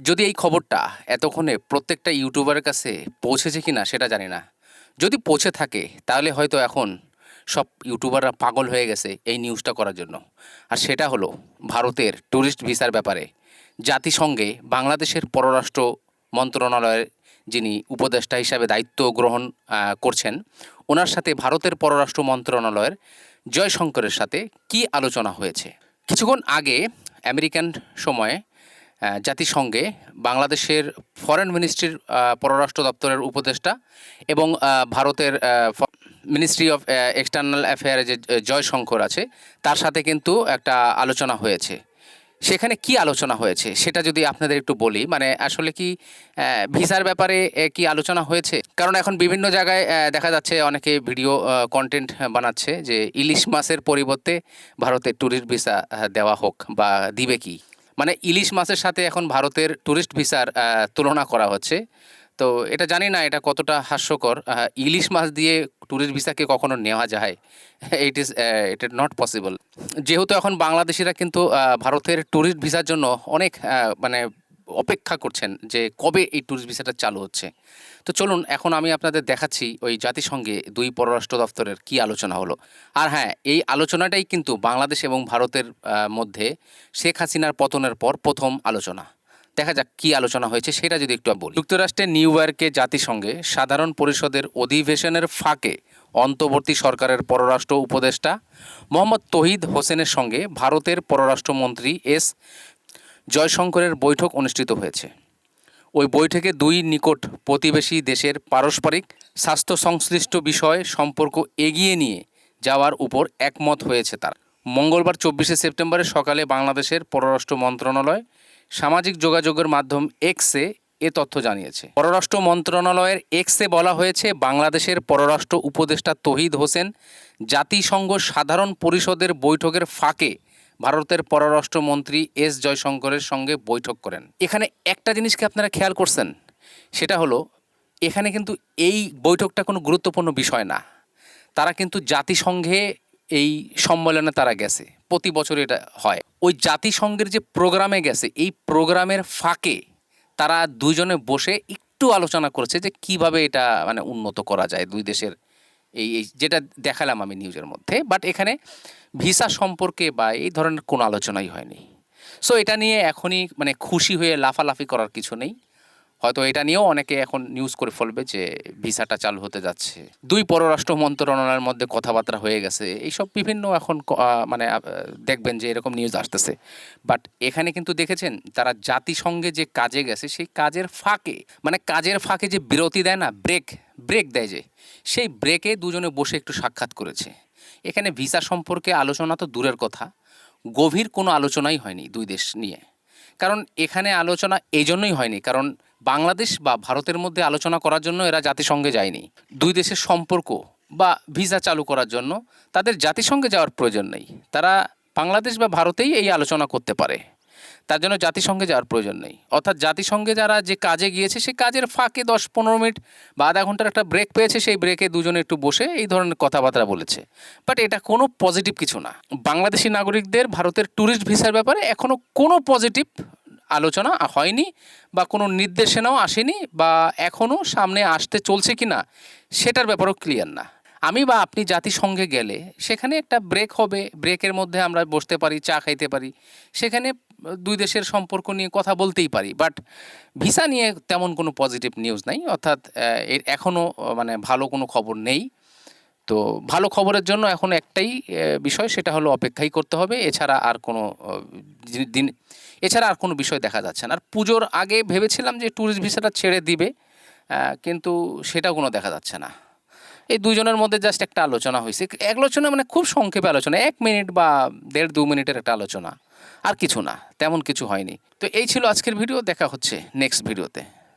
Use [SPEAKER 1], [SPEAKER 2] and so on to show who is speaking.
[SPEAKER 1] যদি এই খবরটা এতক্ষণে প্রত্যেকটা ইউটিউবারের কাছে পৌঁছেছে কি না সেটা জানি না। যদি পৌঁছে থাকে, তাহলে হয়তো এখন সব ইউটিউবাররা পাগল হয়ে গেছে এই নিউজটা করার জন্য। আর সেটা হলো ভারতের ট্যুরিস্ট ভিসার ব্যাপারে। জাতিসংঘে বাংলাদেশের পররাষ্ট্র মন্ত্রণালয়ের যিনি উপদেষ্টা হিসাবে দায়িত্ব গ্রহণ করছেন, ওনার সাথে ভারতের পররাষ্ট্র মন্ত্রণালয়ের জয়শঙ্করের সাথে কি আলোচনা হয়েছে? কিছুক্ষণ আগে আমেরিকান সময়ে জাতিসংঘে বাংলাদেশের ফরেন মিনিস্ট্রির পররাষ্ট্র দপ্তরের উপদেষ্টা এবং ভারতের মিনিস্ট্রি অফ এক্সটার্নাল অ্যাফেয়ারে যে জয়শঙ্কর আছে, তার সাথে কিন্তু একটা আলোচনা হয়েছে। সেখানে কি আলোচনা হয়েছে? সেটা যদি আপনাদের একটু বলি মানে আসলে কি ভিসার ব্যাপারে কি আলোচনা হয়েছে? কারণ এখন বিভিন্ন জায়গায় দেখা যাচ্ছে অনেকে ভিডিও কন্টেন্ট বানাচ্ছে যে ইলিশ মাছের পরিবর্তে ভারতের ট্যুরিস্ট ভিসা দেওয়া হোক বা দিবে কি। মানে ইলিশ মাছের সাথে এখন ভারতের ট্যুরিস্ট ভিসার তুলনা করা হচ্ছে। তো এটা জানি না এটা কতটা হাস্যকর। ইলিশ মাছ দিয়ে ট্যুরিস্ট ভিসাকে কখনো নেওয়া যায়? It is it is not possible যেহেতু এখন বাংলাদেশিরা কিন্তু ভারতের ট্যুরিস্ট ভিসার জন্য অনেক মানে অপেক্ষা করছেন যে কবে এই ট্যুরিস্ট ভিসাটা চালু হচ্ছে। তো চলুন, এখন আমি আপনাদের দেখাচ্ছি ওই জাতিসংঘে দুই পররাষ্ট্র দপ্তরের কি আলোচনা হলো। আর হ্যাঁ এই আলোচনাটাই কিন্তু বাংলাদেশ এবং ভারতের মধ্যে শেখ হাসিনার পতনের পর প্রথম আলোচনা। দেখা যাক কি আলোচনা হয়েছে, সেটা যদি একটু বলি। যুক্তরাষ্ট্রের নিউ ইয়র্কে জাতিসংঘে সাধারণ পরিষদের অধিবেশনের ফাঁকে অন্তর্বর্তী সরকারের পররাষ্ট্র উপদেষ্টা মোহাম্মদ তহিদ হোসেনের সঙ্গে ভারতের পররাষ্ট্রমন্ত্রী এস জয়শঙ্করের বৈঠক অনুষ্ঠিত হয়েছে। ওই বৈঠকে দুই নিকট প্রতিবেশী দেশের পারস্পরিক স্বাস্থ্য সংশ্লিষ্ট বিষয়ে সম্পর্ক এগিয়ে নিয়ে যাওয়ার উপর একমত হয়েছে তার। মঙ্গলবার চব্বিশে সেপ্টেম্বরে সকালে বাংলাদেশের পররাষ্ট্র মন্ত্রণালয় সামাজিক যোগাযোগের মাধ্যম এক্সে এ তথ্য জানিয়েছে। পররাষ্ট্র মন্ত্রণালয়ের এক্সে বলা হয়েছে, বাংলাদেশের পররাষ্ট্র উপদেষ্টা তহিদ হোসেন জাতিসংঘ সাধারণ পরিষদের বৈঠকের ফাঁকে ভারতের পররাষ্ট্রমন্ত্রী এস জয়শঙ্করের সঙ্গে বৈঠক করেন। এখানে একটা জিনিসকে আপনারা খেয়াল করছেন, সেটা হলো এখানে কিন্তু এই বৈঠকটা কোনো গুরুত্বপূর্ণ বিষয় না। তারা কিন্তু জাতিসংঘে এই সম্মেলনে তারা গেছে, প্রতি বছর এটা হয়। ওই জাতিসংঘের যে প্রোগ্রামে গেছে, এই প্রোগ্রামের ফাঁকে তারা দুজনে বসে একটু আলোচনা করেছে যে কীভাবে এটা মানে উন্নত করা যায় দুই দেশের এই এই যেটা দেখালাম আমি নিউজের মধ্যে বাট এখানে ভিসা সম্পর্কে বা এই ধরনের কোনো আলোচনাই হয়নি। সো এটা নিয়ে এখনই মানে খুশি হয়ে লাফালাফি করার কিছু নেই। হয়তো এটা নিয়েও অনেকে এখন নিউজ করে ফেলবে যে ভিসাটা চালু হতে যাচ্ছে। দুই পররাষ্ট্র মন্ত্রণালয়ের মধ্যে কথাবার্তা হয়ে গেছে। এইসব বিভিন্ন এখন মানে দেখবেন যে এরকম নিউজ আসতেছে। বাট এখানে কিন্তু দেখেছেন, তারা জাতিসংঘে যে কাজে গেছে, সেই কাজের ফাঁকে মানে কাজের ফাঁকে যে বিরতি দেয় না ব্রেক ব্রেক দেয় যে। সেই ব্রেকে দুজনে বসে একটু সাক্ষাৎ করেছে। এখানে ভিসা সম্পর্কে আলোচনা তো দূরের কথা। গভীর কোনো আলোচনাই হয়নি দুই দেশ নিয়ে। কারণ এখানে আলোচনা এই জন্যই হয়নি, কারণ বাংলাদেশ বা ভারতের মধ্যে আলোচনা করার জন্য এরা জাতিসংঘে যায়নি। দুই দেশের সম্পর্ক বা ভিসা চালু করার জন্য তাদের জাতিসংঘে যাওয়ার প্রয়োজন নেই। তারা বাংলাদেশ বা ভারতেই এই আলোচনা করতে পারে। তার জন্য জাতিসংঘে যাওয়ার প্রয়োজন নেই। অর্থাৎ জাতিসংঘে যারা যে কাজে গিয়েছে সেই কাজের ফাঁকে দশ পনেরো মিনিট বা আধা ঘণ্টার একটা ব্রেক পেয়েছে, সেই ব্রেকে দুজনে একটু বসে এই ধরনের কথাবার্তা বলেছে। বাট এটা কোনো পজিটিভ কিছু না। বাংলাদেশি নাগরিকদের, ভারতের ট্যুরিস্ট ভিসার ব্যাপারে এখনও কোনো পজিটিভ আলোচনা হয়নি বা কোনো নির্দেশনাও আসেনি বা এখনও সামনে আসতে চলছে কি না সেটার ব্যাপারেও ক্লিয়ার না। আমি বা আপনি জাতিসংঘে গেলে সেখানে একটা ব্রেক হবে ব্রেকের মধ্যে আমরা বসতে পারি, চা খাইতে পারি। সেখানে দুই দেশের সম্পর্ক নিয়ে কথা বলতেই পারি। বাট ভিসা নিয়ে তেমন কোনো পজিটিভ নিউজ নাই, অর্থাৎ এখনও মানে ভালো কোনো খবর নেই। তো ভালো খবরের জন্য এখন একটাই বিষয়, সেটা হলো অপেক্ষাই করতে হবে। এছাড়া আর কোনো দিন এছাড়া আর কোনো বিষয় দেখা যাচ্ছে না। আর পুজোর আগে ভেবেছিলাম যে ট্যুরিস্ট ভিসাটা ছেড়ে দিবে কিন্তু সেটাও কোনো দেখা যাচ্ছে না। এই দুজনের মধ্যে জাস্ট একটা আলোচনা হয়েছে। এক আলোচনা মানে খুব সংক্ষেপে আলোচনা, এক মিনিট বা দেড় দু মিনিটের একটা আলোচনা। আর কিছু না, তেমন কিছু হয়নি। তো এই ছিল আজকের ভিডিও, দেখা হচ্ছে নেক্সট ভিডিওতে